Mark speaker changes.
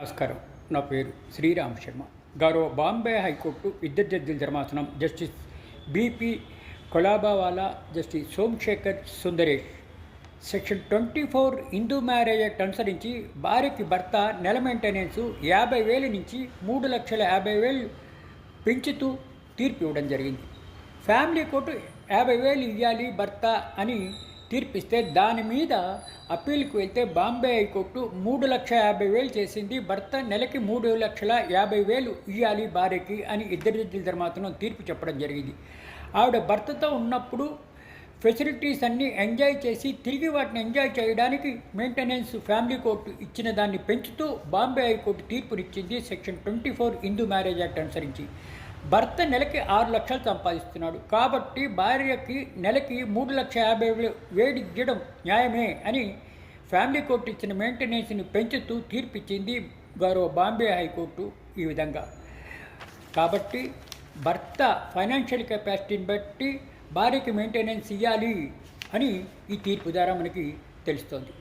Speaker 1: నమస్కారం. నా పేరు శ్రీరామ్ శర్మ. గౌరవ బాంబే హైకోర్టు ఇద్దరు జడ్జిల ధర్మాసనం justice BP Kolabawalla justice Somasekhar Sundaresh. Section twenty four Hindu marriage act అనుసరించి భార్యకి భర్త నెల మెయింటెనెన్స్ యాభై వేల నుంచి మూడు లక్షల యాభై వేలు పెంచుతూ తీర్పు ఇవ్వడం జరిగింది. ఫ్యామిలీ కోర్టు యాభై వేలు ఇవ్వాలి భర్త అని తీర్పిస్తే దాని మీద అప్పీల్కి వెళ్తే బాంబే హైకోర్టు మూడు లక్షల యాభై వేలు చేసింది. భర్త నెలకి మూడు లక్షల యాభై వేలు ఇవ్వాలి భార్యకి అని ఇద్దరు జడ్జిల మాత్రం తీర్పు చెప్పడం జరిగింది. ఆవిడ భర్తతో ఉన్నప్పుడు ఫెసిలిటీస్ అన్నీ ఎంజాయ్ చేసి తిరిగి వాటిని ఎంజాయ్ చేయడానికి మెయింటెనెన్స్ ఫ్యామిలీ కోర్టు ఇచ్చిన దాన్ని పెంచుతూ Bombay high court తీర్పునిచ్చింది. Section twenty four Hindu marriage act అనుసరించి. భర్త నెలకి ఆరు లక్షలు సంపాదిస్తున్నాడు. కాబట్టి భార్యకి నెలకి మూడు లక్ష యాభై వేలు వేడిగ్గడం న్యాయమే అని ఫ్యామిలీ కోర్టు ఇచ్చిన మెయింటెనెన్స్ని పెంచుతూ తీర్పిచ్చింది గౌరవ బాంబే హైకోర్టు ఈ విధంగా. కాబట్టి భర్త ఫైనాన్షియల్ కెపాసిటీని బట్టి భార్యకి మెయింటెనెన్స్ ఇవ్వాలి అని ఈ తీర్పు ద్వారా మనకి తెలుస్తోంది.